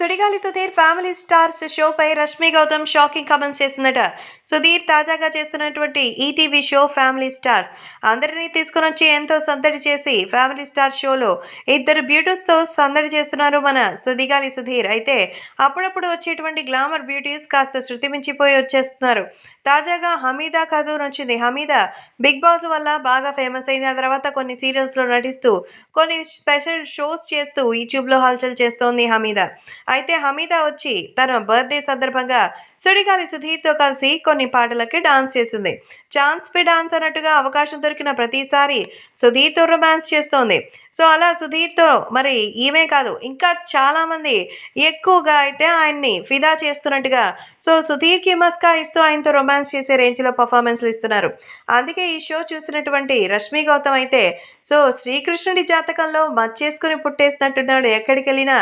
సుడిగాలి Sudheer family stars షోపై Rashmi Gautam shocking comments చేస్తుందట సుధీర్ తాజాగా చేస్తున్నటువంటి ఈటీవీ షో ఫ్యామిలీ స్టార్స్. అందరినీ తీసుకుని వచ్చి ఎంతో సందడి చేసి ఫ్యామిలీ స్టార్ షోలో ఇద్దరు బ్యూటీస్తో సందడి చేస్తున్నారు మన సుదిగాలి సుధీర్. అయితే అప్పుడప్పుడు వచ్చేటువంటి గ్లామర్ బ్యూటీస్ కాస్త శృతి మించిపోయి వచ్చేస్తున్నారు. తాజాగా హమీదా ఖదూర్ వచ్చింది. హమీదా బిగ్ బాస్ వల్ల బాగా ఫేమస్ అయింది ఆ తర్వాత కొన్ని సీరియల్స్లో నటిస్తూ కొన్ని స్పెషల్ షోస్ చేస్తూ యూట్యూబ్లో హల్చల్ చేస్తోంది హమీదా. అయితే హమీదా వచ్చి తన బర్త్డే సందర్భంగా సుడిగాలి సుధీర్తో కలిసి కొన్ని పాటలకి డాన్స్ చేసింది. ఛాన్స్ పే డాన్స్ అన్నట్టుగా అవకాశం దొరికిన ప్రతిసారి సుధీర్తో రొమాన్స్ చేస్తోంది. సో అలా సుధీర్తో మరి ఈమె కాదు ఇంకా చాలామంది ఎక్కువగా అయితే ఆయన్ని ఫిదా చేస్తున్నట్టుగా సో సుధీర్కి మస్కా ఇస్తూ ఆయనతో రొమాన్స్ చేసే రేంజ్లో పర్ఫార్మెన్స్లు ఇస్తున్నారు. అందుకే ఈ షో చూసినటువంటి రష్మి గౌతమ్ అయితే సో శ్రీకృష్ణుడి జాతకంలో మచ్చేసుకుని పుట్టేసినట్టున్నాడు. ఎక్కడికి వెళ్ళినా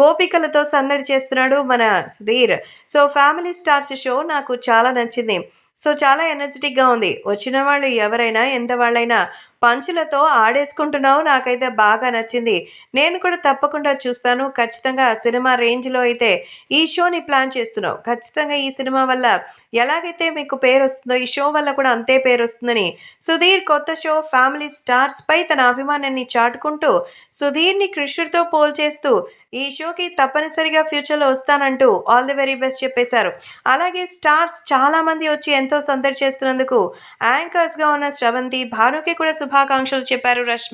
గోపికలతో సందడి చేస్తున్నాడు మన Sudheer. So family stars show నాకు చాలా నచ్చింది. సో చాలా ఎనర్జెటిక్గా ఉంది. వచ్చిన వాళ్ళు ఎవరైనా ఎంత వాళ్ళైనా పంచులతో ఆడేసుకుంటున్నావు. నాకైతే బాగా నచ్చింది. నేను కూడా తప్పకుండా చూస్తాను. ఖచ్చితంగా సినిమా రేంజ్లో అయితే ఈ షోని ప్లాన్ చేస్తున్నావు. ఖచ్చితంగా ఈ సినిమా వల్ల ఎలాగైతే మీకు పేరు వస్తుందో ఈ షో వల్ల కూడా అంతే పేరు వస్తుందని సుధీర్ కొత్త షో ఫ్యామిలీ స్టార్స్పై తన అభిమానాన్ని చాటుకుంటూ సుధీర్ని కృష్ణుడితో పోల్చేస్తూ ఈ షోకి తప్పనిసరిగా ఫ్యూచర్లో వస్తానంటూ ఆల్ ది వెరీ బెస్ట్ చెప్పేశారు. అలాగే స్టార్స్ చాలామంది వచ్చి ఎంతో సందడి చేస్తున్నందుకు యాంకర్స్గా ఉన్న శ్రవంతి భానుకి కూడా శుభాకాంక్షలు చెప్పారు రష్మి